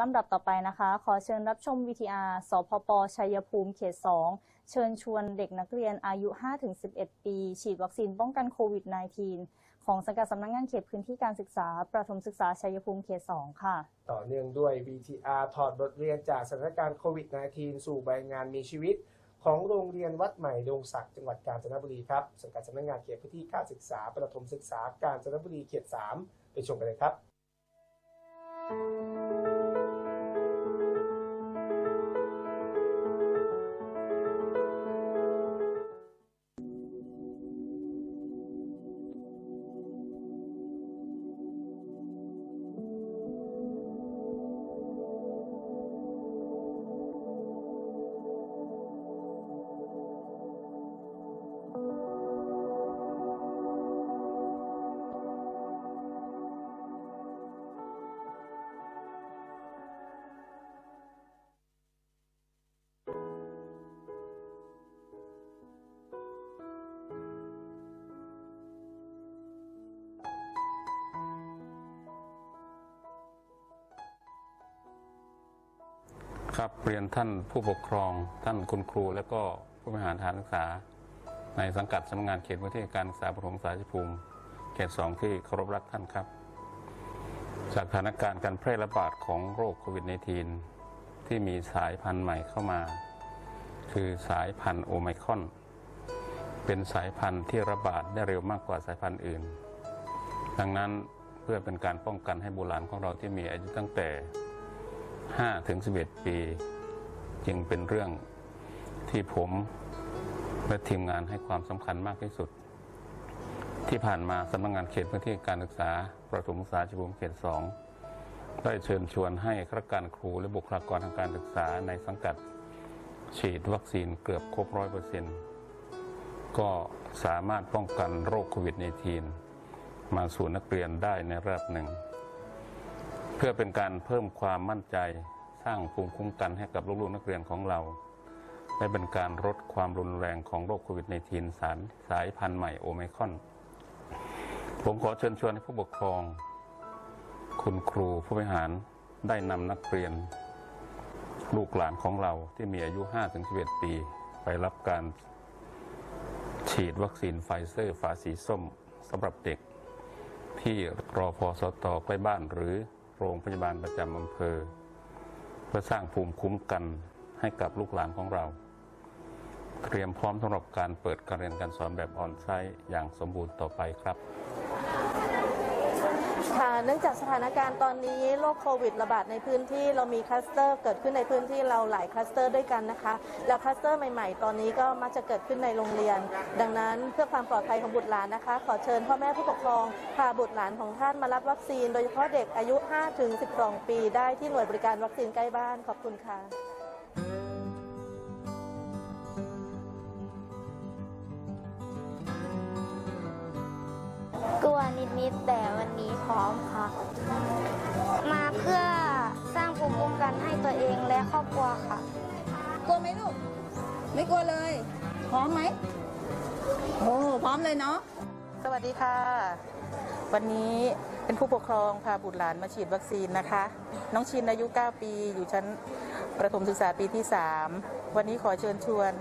ลำดับต่อไปนะคะ ขอเชิญรับชม VTR สพป ชัยภูมิเขต 2 เชิญชวนเด็กนักเรียนอายุ 5-11 ปี ฉีดวัคซีนป้องกันโควิด -19 ของสังกัดสำนักงานเขตพื้นที่การศึกษา ประถมศึกษาชัยภูมิเขต 2 ค่ะ ต่อเนื่องด้วย VTR ถอดบทเรียนจากสถานการณ์โควิด -19 สู่ใบงานมีชีวิต ของโรงเรียนวัดใหม่ดงศักดิ์จังหวัดกาญจนบุรีครับสังกัดสำนักงานเขตพื้นที่การศึกษา ประถมศึกษา กาญจนบุรีเขต 3 ไปชมกันเลยครับ ครับเรียนท่านผู้ปกครองท่านคุณครู และก็ผู้บริหารฐานศึกษา ในสังกัดสำนักงานเขตพื้นที่การศึกษาปฐมศึกษาชัยภูมิเขตสองที่เคารพรักท่านครับ จากสถานการณ์การแพร่ระบาดของโรคโควิด -19 ที่มีสายพันธุ์ใหม่เข้ามา คือสายพันธุ์โอไมคอน เป็นสายพันธุ์ที่ระบาดได้เร็วมากกว่าสายพันธุ์อื่น ดังนั้นเพื่อเป็นการป้องกันให้บุหลานของเราที่มีอายุตั้งแต่ 5ถึง11 ปี จึงเป็นเรื่องที่ผมและทีมงานให้ความสำคัญมากที่สุด ที่ผ่านมาสำนักงานเขตพื้นที่การศึกษา ประถมศึกษาชัยภูมิเขต 2 ได้เชิญชวนให้ข้าราชการครูและบุคลากรทางการศึกษาในสังกัด ฉีดวัคซีนเกือบครบร้อยเปอร์เซ็นต์ก็สามารถป้องกันโรคโควิด -19 มาสู่นักเรียนได้ในระดับหนึ่ง พื่อเป็นการเพิ่มความมั่นใจสร้างภูมิคุ้มกันให้กับลูกๆนักเรียนของเรา และเป็นการลดความรุนแรงของโรคโควิด -19 สารสายพันธุ์ใหม่โอไมคอน ผมขอเชิญชวนให้ผู้ปกครอง คุณครูผู้บริหารได้นำนักเรียน ลูกหลานของเราที่มีอายุ 5-11 ปี ไปรับการฉีดวัคซีนไฟเซอร์ฝาสีส้มสำหรับเด็ก ที่รอพอสตอใกล้บ้านหรือ โรงพยาบาลประจำอำเภอ เพื่อสร้างภูมิคุ้มกันให้กับลูกหลานของเรา เตรียมพร้อมสำหรับการเปิดการเรียนการสอนแบบออนไลน์อย่างสมบูรณ์ต่อไปครับ ค่ะเนื่องจากสถานการณ์ตอนนี้โรคโควิดระบาดในพื้นที่เรามีคลัสเตอร์เกิดขึ้นในพื้นที่เราหลายคลัสเตอร์ด้วยกันนะคะ แล้วคลัสเตอร์ใหม่ๆ ตอนนี้ก็มักจะเกิดขึ้นในโรงเรียน ดังนั้นเพื่อความปลอดภัยของบุตรหลานนะคะ ขอเชิญพ่อแม่ผู้ปกครองพาบุตรหลานของท่านมารับวัคซีน โดยเฉพาะเด็กอายุ 5-12 ปี ได้ที่หน่วยบริการวัคซีนใกล้บ้านขอบคุณค่ะ กลัวนิดๆแต่วันนี้พร้อมค่ะ มาเพื่อสร้างภูมิคุ้มกันให้ตัวเองและครอบครัวค่ะ กลัวไหมลูก ไม่กลัวเลย พร้อมไหมโอ้พร้อมเลยเนาะ สวัสดีค่ะ วันนี้เป็นผู้ปกครองพาบุตรหลานมาฉีดวัคซีนนะคะ น้องชินอายุ 9 ปี อยู่ชั้นประถมศึกษาปีที่ 3 วันนี้ขอเชิญชวน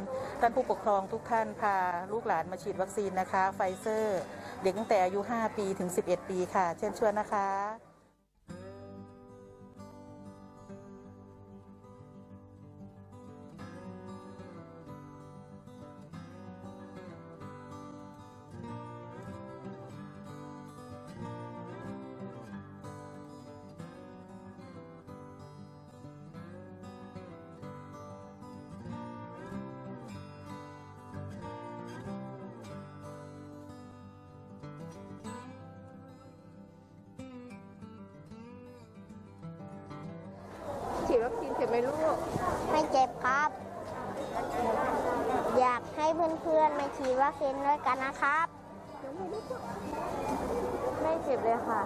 ท่านผู้ปกครองทุกท่านพาลูกหลานมาฉีดวัคซีนนะคะ ไฟเซอร์ เด็กตั้งแต่อายุ 5 ปีถึง 11 ปีค่ะ เชิญชวนนะคะ ฉีดวัคซีนเสร็จไหมลูก ไม่เจ็บครับ อยากให้เพื่อนๆมาฉีดวัคซีนด้วยกันนะครับ ไม่เจ็บเลยค่ะ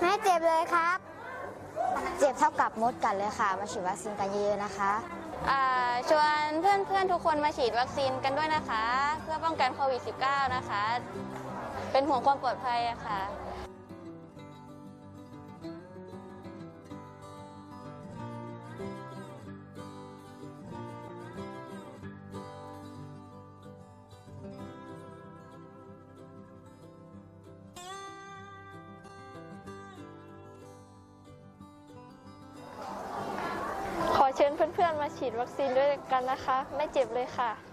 ไม่เจ็บเลยครับ เจ็บเท่ากับมดกัดเลยค่ะ มาฉีดวัคซีนกันเยอะๆนะคะอ่าชวนเพื่อนๆทุกคนมาฉีดวัคซีนกันด้วยนะคะ เพื่อป้องกันโควิด -19 นะคะ เป็นห่วงความปลอดภัยอะค่ะ เชิญเพื่อนๆมาฉีดวัคซีนด้วยกันนะคะ ไม่เจ็บเลยค่ะ